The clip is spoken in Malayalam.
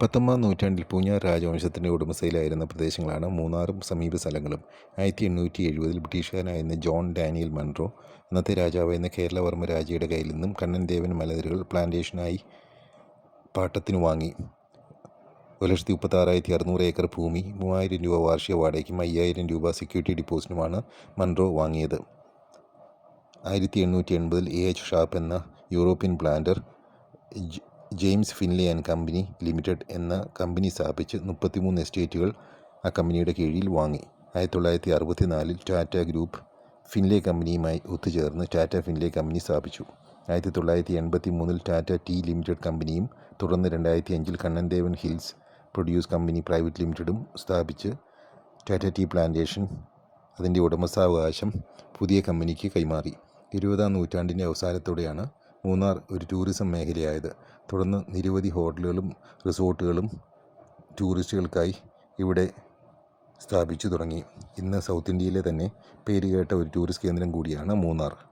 പത്തൊമ്പതാം നൂറ്റാണ്ടിൽ പൂഞ്ഞാർ രാജവംശത്തിന്റെ ഉടമസ്ഥയിലായിരുന്ന പ്രദേശങ്ങളാണ് മൂന്നാറും സമീപ സ്ഥലങ്ങളും. ആയിരത്തി എണ്ണൂറ്റി എഴുപതിൽ ബ്രിട്ടീഷുകാരനായിരുന്ന ജോൺ ഡാനിയൽ മൺറോ അന്നത്തെ രാജാവായിരുന്ന കേരളവർമ്മ രാജയുടെ കയ്യിൽ നിന്നും കണ്ണൻ ദേവൻ മലനിരകൾ പ്ലാന്റേഷനായി പാട്ടത്തിന് വാങ്ങി. ഒരു ലക്ഷത്തി മുപ്പത്താറായിരത്തി അറുന്നൂറ് ഏക്കർ ഭൂമി മൂവായിരം രൂപ വാർഷിക വാടകയ്ക്കും അയ്യായിരം രൂപ സെക്യൂരിറ്റി ഡിപ്പോസിറ്റുമാണ് മൺറോ വാങ്ങിയത്. ആയിരത്തി എണ്ണൂറ്റി എൺപതിൽ എ എച്ച് ഷാപ്പ് എന്ന European planter James Finlay and company limited എന്ന കമ്പനി സ്ഥാപിച്ച് മുപ്പത്തിമൂന്ന് എസ്റ്റേറ്റുകൾ ആ കമ്പനിയുടെ കീഴിൽ വാങ്ങി. ആയിരത്തി തൊള്ളായിരത്തി അറുപത്തി നാലിൽ ടാറ്റ ഗ്രൂപ്പ് ഫിൻലെ കമ്പനിയുമായി ഒത്തുചേർന്ന് ടാറ്റ ഫിൻലെ കമ്പനി സ്ഥാപിച്ചു. ആയിരത്തി തൊള്ളായിരത്തി എൺപത്തി മൂന്നിൽ ടാറ്റ ടീ ലിമിറ്റഡ് കമ്പനിയും തുടർന്ന് രണ്ടായിരത്തി അഞ്ചിൽ Kannan Devan hills produce company private ലിമിറ്റഡും സ്ഥാപിച്ച് ടാറ്റ ടീ പ്ലാന്റേഷൻ അതിന്റെ ഉടമസ്ഥാവകാശം പുതിയ കമ്പനിക്ക് കൈമാറി. ഇരുപതാം നൂറ്റാണ്ടിന്റെ അവസാനത്തോടെയാണ് മൂന്നാർ ഒരു ടൂറിസം മേഖലയായത്. തുടർന്ന് നിരവധി ഹോട്ടലുകളും റിസോർട്ടുകളും ടൂറിസ്റ്റുകൾക്കായി ഇവിടെ സ്ഥാപിച്ചു തുടങ്ങി. ഇന്ന് സൗത്ത് ഇന്ത്യയിലെ തന്നെ പേരുകേട്ട ഒരു ടൂറിസ്റ്റ് കേന്ദ്രം കൂടിയാണ് മൂന്നാർ.